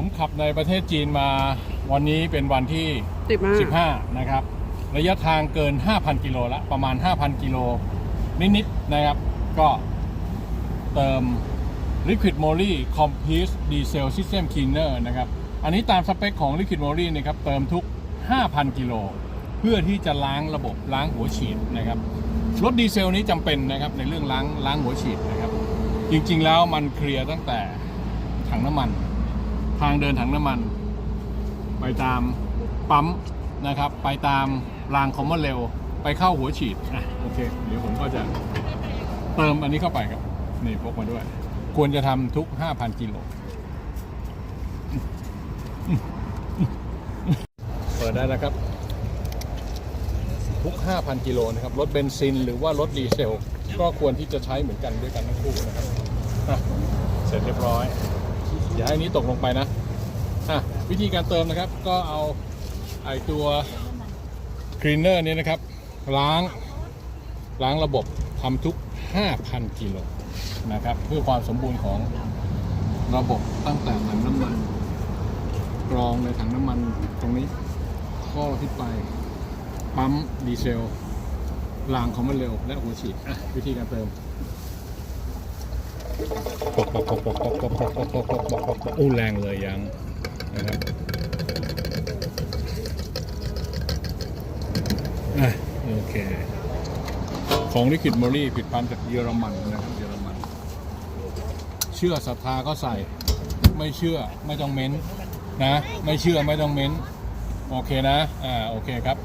ผมขับในประเทศจีนมาวันนี้เป็นวันที่ สิบห้า15 นะครับ ระยะทางเกิน 5,000 กิโลละประมาณ 5,000 กิโลนิดๆนะครับ ก็เติม Liquid Moly Complete Diesel System Cleaner นะครับ อันนี้ตามสเปคของ Liquid Moly นะครับ เติมทุก 5,000 กิโล เพื่อที่จะล้างระบบล้างหัวฉีดนะครับ รถดีเซลนี้จำเป็นนะครับในเรื่องล้างล้างหัวฉีดนะครับ จริงๆแล้วมันเคลียร์ตั้งแต่ถังน้ำมัน ทางเดินถังน้ำมัน ไปตามปั๊มนะครับ ไปตามรางคอมมอนเร็วไปเข้าหัวฉีดอะโอเค เดี๋ยวผมก็จะเติมอันนี้เข้าไปครับ นี่พกมาด้วย ควรจะทำทุก 5,000 กิโลเปิดได้แล้วครับ ทุก 5,000 กิโลนะครับ รถเบนซินหรือว่ารถดีเซล ก็ควรที่จะใช้เหมือนกันด้วยกันทั้งคู่นะครับเสร็จเรียบร้อย อย่าให้นี้ตกลงไปนะอะวิธีการเติมนะครับ ก็เอาไอตัวคลีนเนอร์นี้นะครับ ล้างล้างระบบทำทุก 5,000 กิโลนะครับ เพื่อความสมบูรณ์ของระบบตั้งแต่ถังน้ำมัน กรองในถังน้ำมันตรงนี้ข้อที่ไปปั๊มดีเซลรางของมันเร็วและหัวฉีดวิธีการเติม ปกปกปกปกปกปกปกปกปกปกปกปกอู้แรงเลยยังนะครับอะโอเค ของลิขิตมอรี่ผิดพันจากเยอรมันนะครับเยอรมัน เชื่อศรัทธาก็ใส่ ไม่เชื่อไม่ต้องเม้นนะ ไม่เชื่อไม่ต้องเม้น โอเคนะ อ่า โอเคครับ